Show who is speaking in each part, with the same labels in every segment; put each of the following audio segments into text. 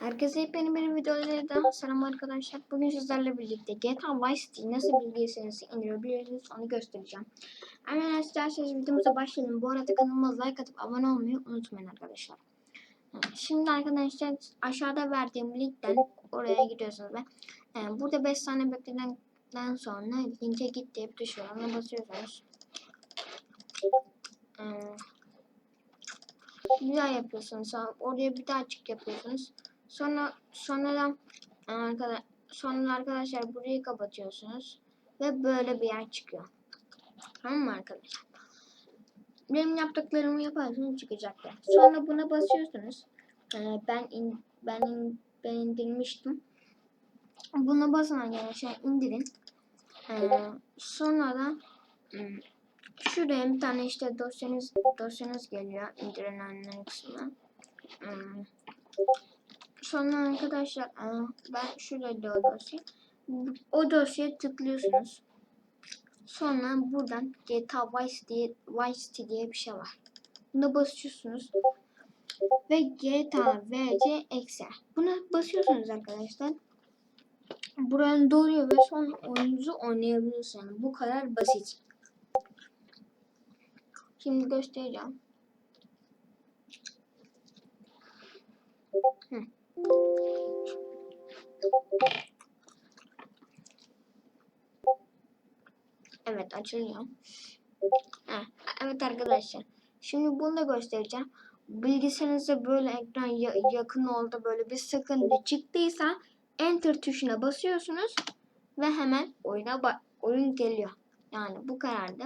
Speaker 1: Herkese yepyeni bir videolardan selam arkadaşlar. Bugün sizlerle birlikte GTA Vice City nasıl bilgisayarınızı indirebilirsiniz onu göstereceğim. Hemen isterseniz videomuza başlayalım. Bu arada kanalıma like atıp abone olmayı unutmayın arkadaşlar. Şimdi arkadaşlar aşağıda verdiğim linkten oraya gidiyorsunuz ve e, burada 5 saniye bekledikten sonra linke git deyip düşüyor. Ona basıyorsunuz. Bir daha yapıyorsunuz. Oraya bir daha açık yapıyorsunuz. Sonra sonradan arkadaş sonra arkadaşlar burayı kapatıyorsunuz ve böyle bir yer çıkıyor. Tamam mı arkadaşlar? Benim yaptıklarımı yaparsanız çıkacaklar. Sonra buna basıyorsunuz. Ee, ben in, ben in, ben indirmiştim. Buna basın arkadaşlar indirin. Ee, sonra da hmm, şuraya bir tane işte dosyanız dosyanız geliyor indirilenler kısmına. Hmm. Sonra arkadaşlar ben şurada o dosya. O dosyaya tıklıyorsunuz. Sonra buradan GTA Vice diye, Vice City diye bir şey var. Buna basıyorsunuz. Ve GTA VC Excel. Buna basıyorsunuz arkadaşlar. Buranın doluyor ve sonra oyununuzu oynayabilirsiniz. Yani bu kadar basit. Şimdi göstereceğim. Hı. Evet açılıyor. Ha, evet arkadaşlar. Şimdi bunu da göstereceğim. Bilgisayarınızda böyle ekran ya- yakın oldu böyle bir sıkıntı çıktıysa enter tuşuna basıyorsunuz ve hemen oyuna oyun geliyor. Yani bu karardı.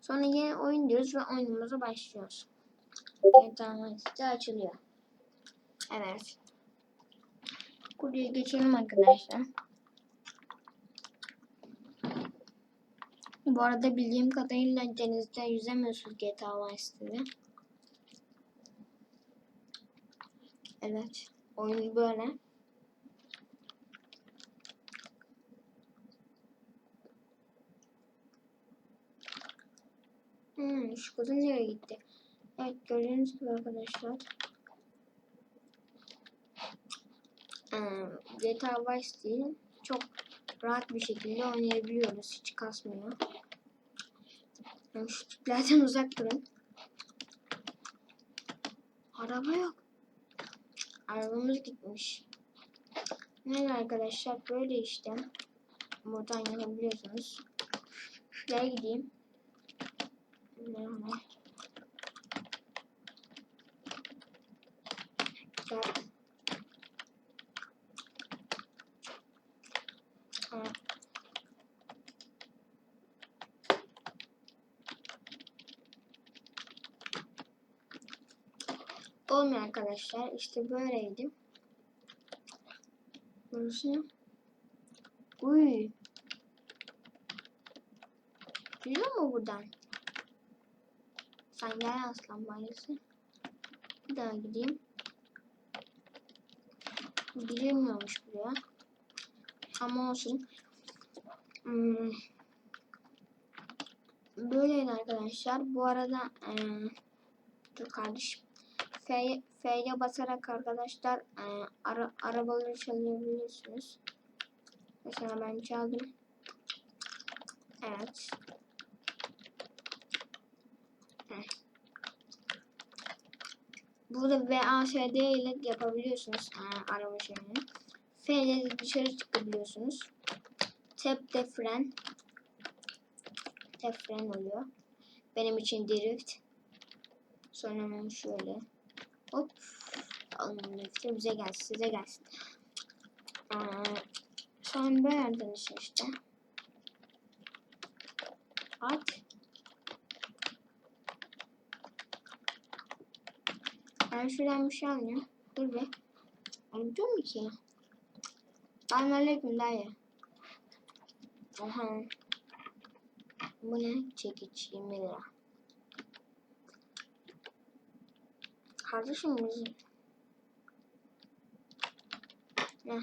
Speaker 1: Sonra yeni oyun diyoruz ve oyunumuza başlıyoruz. İşte açılıyor. Evet. Buraya geçelim arkadaşlar. Bu arada bildiğim kadarıyla denizde yüzemiyorsunuz GTA Vice'de. Evet. Oyun böyle. Hmm, şu kadın nereye gitti? Evet gördüğünüz gibi arkadaşlar. Hmm, GTA Vice City çok rahat bir şekilde oynayabiliyoruz. Hiç kasmıyor. Şu tiplerden uzak durun. Araba yok. Arabamız gitmiş. Evet arkadaşlar böyle işte. Buradan yapabiliyorsunuz. Şuraya gideyim. Merhaba. Ha. Olmuyor arkadaşlar. İşte böyleydi. Burası? Uy. Biliyor mu buradan? Sen gel aslan bayısı. Bir daha gideyim. Girilmiyormuş buraya. Ama olsun. Hmm. Böyleydi arkadaşlar. Bu arada ee, dur kardeşim. F'ye F'ye basarak arkadaşlar e, ara, arabaları çalabilirsiniz. Mesela ben çaldım. Evet. Heh. Burada VASD ile yapabiliyorsunuz e, araba şeyini. F ile dışarı çıkabiliyorsunuz. Tap de fren. Tap fren oluyor. Benim için drift. Sonra şöyle. Hop. Alın lifte bize gelsin. Size gelsin. Ee, sonra böyle arkadaşlar işte. At. Ben şuradan bir şey alayım. Dur be. Alıyor mu ki? Selamünaleyküm dayı. Aha. Bu ne? Çekiç 20 lira. Kardeşim bizim. Ne?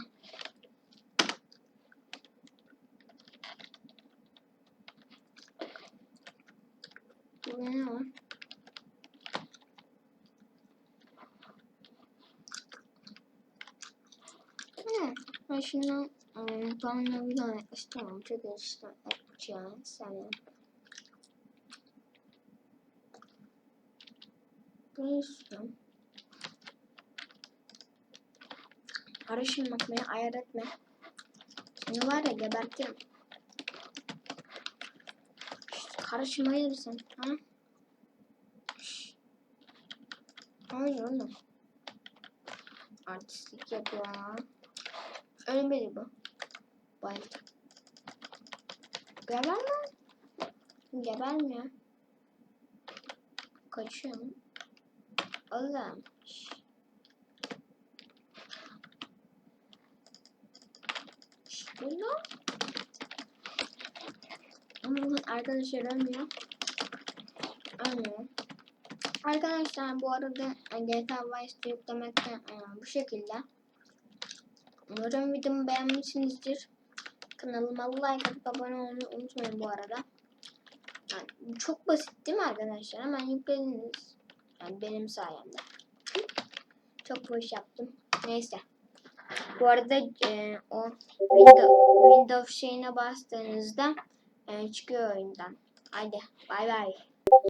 Speaker 1: Burada ne var? Ben şimdi ıı, bana bir daha istemem. Çünkü işte yapacağım sana. Bunu istiyorum. Karışım yapmaya ayar etme. Seni var ya gebertirim. Şşt, Karışım ayırırsın. Ha? Hayır oğlum. Artistlik yapıyor. ha. Ölmedi bu. Bayıldı. Geber lan. Gebermiyor. Kaçıyor mu? Lan. Ama arkadaşlar ölmüyor. Ölmüyor. Arkadaşlar bu arada e, GTA Vice'de yüklemekte e, bu şekilde. Umarım videomu beğenmişsinizdir. Kanalıma like atıp abone olmayı unutmayın bu arada. Yani çok basit değil mi arkadaşlar? Hemen yüklediniz. Yani benim sayemde. Çok boş yaptım. Neyse. Bu arada e, o Windows, Windows şeyine bastığınızda e, çıkıyor oyundan. Haydi bay bay.